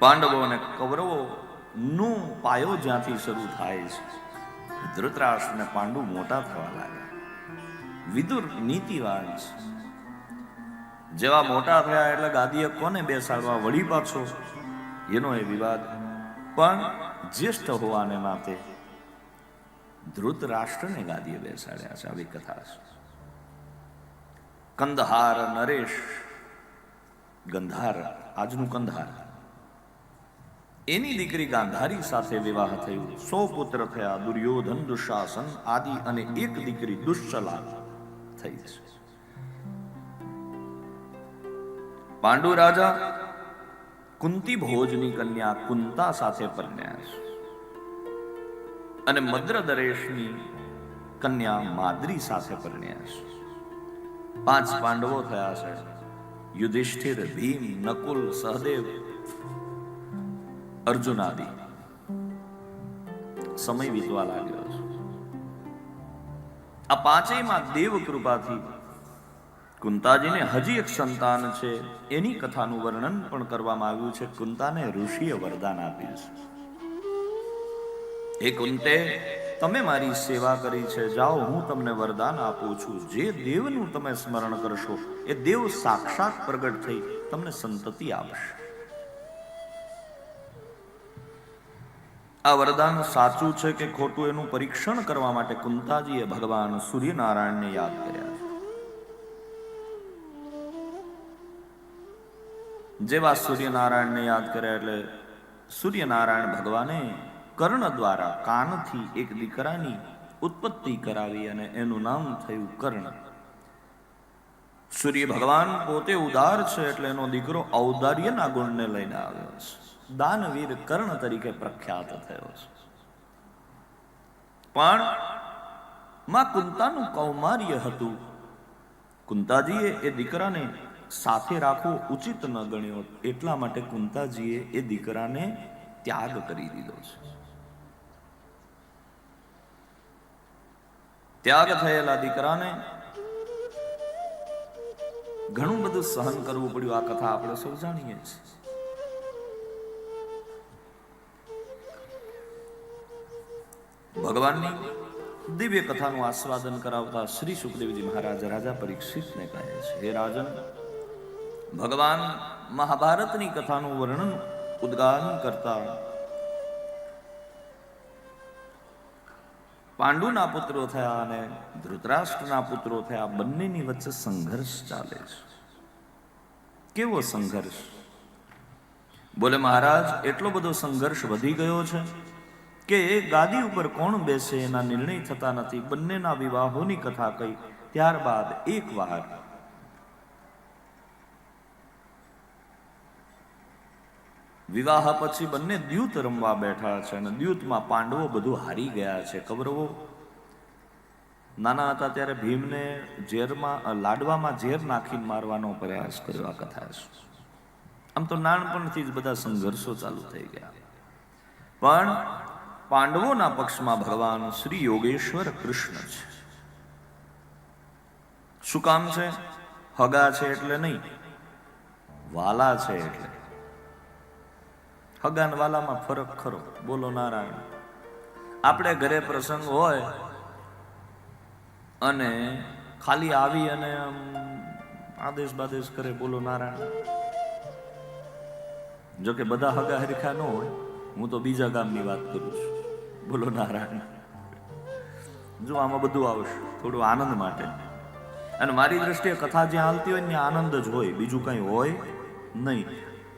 પાંડવો અને કૌરવો નું પાયો જ્યાંથી શરૂ થાય છે ધૃતરાષ્ટ્ર અને પાંડુ મોટા થવા લાગ્યા. વિદુર નીતિવાન છે. જેવા મોટા થયા એટલે ગાદીએ કોને બેસાડવા વળી પાછો? એનો એ વિવાદ. પણ જ્યેષ્ઠ હોવાને નાતે ધૃતરાષ્ટ્રને ગાદીએ બેસાડ્યા છે, આવી કથા છે. કંદહાર નરેશ, ગંધાર, આજનું કંદહાર. એની દીકરી ગાંધારી સાથે વિવાહ થયું. સો પુત્ર થયા, દુર્યોધન, દુશાસન આદિ અને એક દીકરી દુશ્ચલા થઈ છે પાંડુ રાજા કુંતી ભોજની કન્યા કુંતા સાથે પરણ્યા. છે અને મદ્રદરેશની કન્યા માદ્રી સાથે પરણ્યા. છે પાંચ પાંડવો થયા છે. યુધિષ્ઠિર, ભીમ, નકુલ, સહદેવ અર્જુન આદિ. સમય વીતવા લાગ્યો છે. આ પાંચેયમાં દેવ કૃપાથી કુંતાજીને હજી એક સંતાન છે. એની કથાનું વર્ણન પણ કરવામાં આવ્યું છે. કુંતાને ઋષિએ વરદાન આપ્યું છે. એ કુંતે, તમે મારી સેવા કરી છે. જાઓ, હું તમને વરદાન આપું છું. જે દેવનું તમે સ્મરણ કરશો, એ દેવ સાક્ષાત પ્રગટ થઈ તમને સંતતિ આપશે. આ વરદાન સાચું છે કે ખોટું એનું પરીક્ષણ કરવા માટે કુંતાજીએ ભગવાન સૂર્યનારાયણને યાદ કર્યા જેવા સૂર્યનારાયણને યાદ કર્યા એટલે સૂર્યનારાયણ ભગવાને કર્ણ દ્વારા કાનથી એક દીકરાની ઉત્પત્તિ કરાવી અને એનું નામ થયું કર્ણ. સૂર્ય ભગવાન પોતે ઉદાર છે એટલે એનો દીકરો ઔદાર્યના ગુણને લઈને આવ્યો છે. દાનવીર કર્ણ તરીકે પ્રખ્યાત થયો છે. પણ માં કુંતાનું કૌમાર્ય હતું. કુંતાજીએ એ દીકરાને સાથે રાખવો ઉચિત ન ગણ્યો, એટલા માટે કુંતાજીએ એ દીકરાને ત્યાગ કરી દીધો છે. ત્યાગ થયેલા દીકરાને ઘણું બધું સહન કરવું પડ્યું. આ કથા આપણે સૌ જાણીએ છીએ. ભગવાનની દિવ્ય કથાનું આસ્વાદન કરાવતા શ્રી સુખદેવજી મહારાજ રાજા પરીક્ષિતને કહે છે, હે રાજન, ભગવાન મહાભારતની કથાનું વર્ણન ઉદ્ગાન કરતા પાંડુના પુત્રો થયા અને ધૃતરાષ્ટ્રના પુત્રો થયા, બંનેની વચ્ચે સંઘર્ષ ચાલે છે. કેવો સંઘર્ષ? બોલે, મહારાજ, એટલો બધો સંઘર્ષ વધી ગયો છે કે ગાદી ઉપર કોણ બેસે એના નિર્ણય થતા નથી. બંનેના વિવાહોની કથા કહી. ત્યારબાદ એક વાર વિવાહ પછી બંને દ્યુત રમવા બેઠા છે અને દ્યુતમાં પાંડવો બધું હારી ગયા છે. કૌરવો નાના હતા ત્યારે ભીમને ઝેરમાં લાડવામાં ઝેર નાખીને મારવાનો પ્રયાસ કર્યો આ કથા છે. આમ તો નાનપણથી જ બધા સંઘર્ષો ચાલુ થઈ ગયા. પણ પાંડવોના પક્ષમાં ભગવાન શ્રી યોગેશ્વર કૃષ્ણ છે. શું કામ છે? હગા છે એટલે નહીં. વાલા છે એટલે. હગા ને વાલામાં ફરક ખરો. બોલો નારાયણ. આપણે ઘરે પ્રસંગ હોય અને ખાલી આવી અને આદેશ બાદેશ કરે, બોલો નારાયણ. જોકે બધા હગા હરખા ન હોય, હું તો બીજા ગામની વાત કરું છું. બોલો નારાયણ. જો આમાં બધું આવશે, થોડું આનંદ માટે. અને મારી દ્રષ્ટિએ કથા જ્યાં હાલતી હોય ને આનંદ જ હોય, બીજું કંઈ હોય નહીં.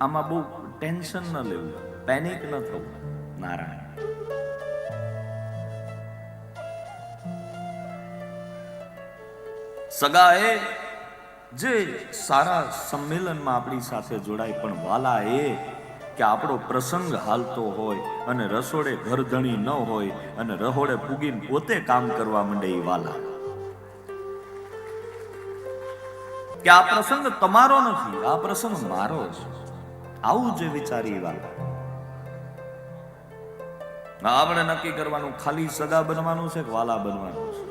આમાં બહુ ટેન્શન ન લેવું પેનિક ન થવું, નારાયણ. સગાએ જે સારા સંમેલનમાં આપણી સાથે જોડાય પણ વાલા એ કે આપણો પ્રસંગ હાલતો હોય અને રસોડે ઘરધણી ન હોય અને રહોડે પૂગીને પોતે કામ કરવા માંડે એ વાલા. કે આ પ્રસંગ તમારો નથી, આ પ્રસંગ મારો છે આવું જે વિચારી વાલા. આપણે નક્કી કરવાનું, ખાલી સગા બનવાનું છે કે વાલા બનવાનું છે?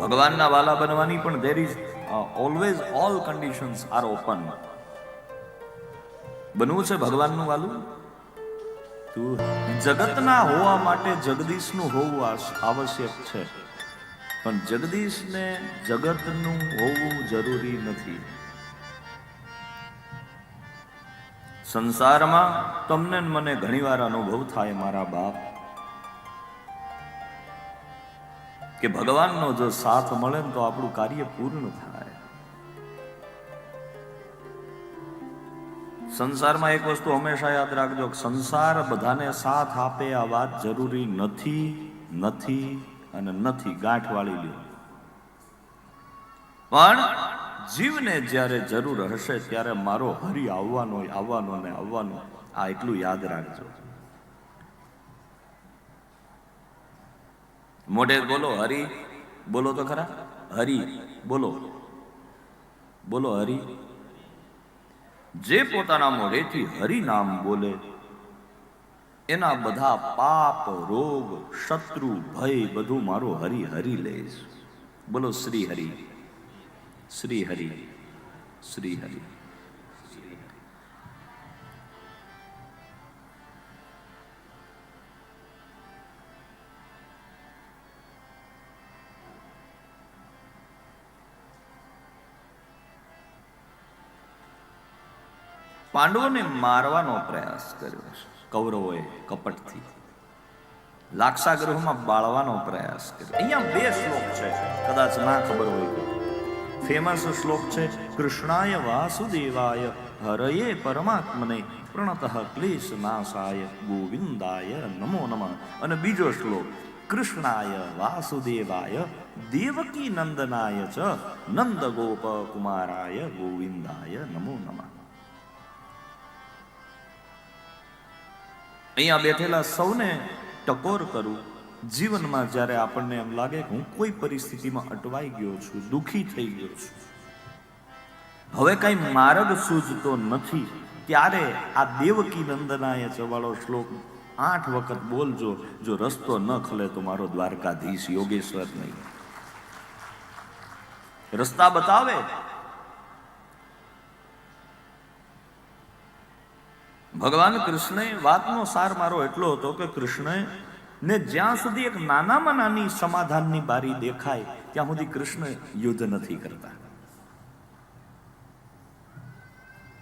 ભગવાનના વાલા બનવાની પણ there is always all conditions are open બનવું છે ભગવાનનું વાલું? તું જગતના હોવા માટે જગદીશનું હોવું આવશ્યક છે. પણ જગદીશને જગતનું હોવું જરૂરી નથી. સંસારમાં તમને મને ઘણીવાર અનુભવ થાય મારા બાપ, કે ભગવાનનો જો સાથ મળે ને તો આપણું કાર્ય પૂર્ણ થાય. સંસારમાં એક વસ્તુ હંમેશા યાદ રાખજો સંસાર બધાને સાથ આપે, આ વાત જરૂરી નથી નથી અને નથી ગાંઠ વાળી લ્યો. પણ જીવને જ્યારે જરૂર હશે ત્યારે મારો હરી આવવાનો આવવાનો ને આવવાનો, આ એટલું યાદ રાખજો. મોઢે બોલો હરી, બોલો તો ખરા? હરી, બોલો. બોલો હરી. જે પોતાના મોઢેથી હરિ નામ બોલે, એના બધા પાપ, રોગ, શત્રુ, ભય બધું મારો હરી હરી લઈશ બોલો શ્રી હરિ શ્રી હરિ શ્રી હરિ. પાંડવોને મારવાનો પ્રયાસ કર્યો કૌરવોએ કપટથી લાક્ષાગૃહમાં બાળવાનો પ્રયાસ કર્યો. અહીંયા બે શ્લોક છે. કદાચ ના ખબર હોય ફેમસ શ્લોક છે, કૃષ્ણાય વાસુદેવાય હરયે પરમાત્મને પ્રણત ક્લેશ નાશાય ગોવિંદાય નમો નમઃ. અને બીજો શ્લોક, કૃષ્ણાય વાસુદેવાય દેવકી નંદનાય ચ નંદ ગોપ કુમારાય ગોવિંદાય નમો નમઃ. અહીંયા બેઠેલા સૌને ટકોર કરું. જીવનમાં જ્યારે આપણને એમ લાગે કે હું કોઈ પરિસ્થિતિમાં અટવાઈ ગયો છું, દુખી થઈ ગયો છું, હવે કઈ માર્ગ સૂઝતો નથી, ત્યારે આ દેવકી નંદનાય ચવાળો શ્લોક આઠ વખત બોલજો, જો રસ્તો ન ખલે તો મારો દ્વારકાધીશ યોગેશ્વર નહીં. રસ્તા બતાવે ભગવાન કૃષ્ણે વાતનો સાર મારો એટલો હતો કે કૃષ્ણે ને જ્યાં સુધી એક નાનામાં નાની સમાધાનની બારી દેખાય, ત્યાં સુધી કૃષ્ણ યુદ્ધ નથી કરતા.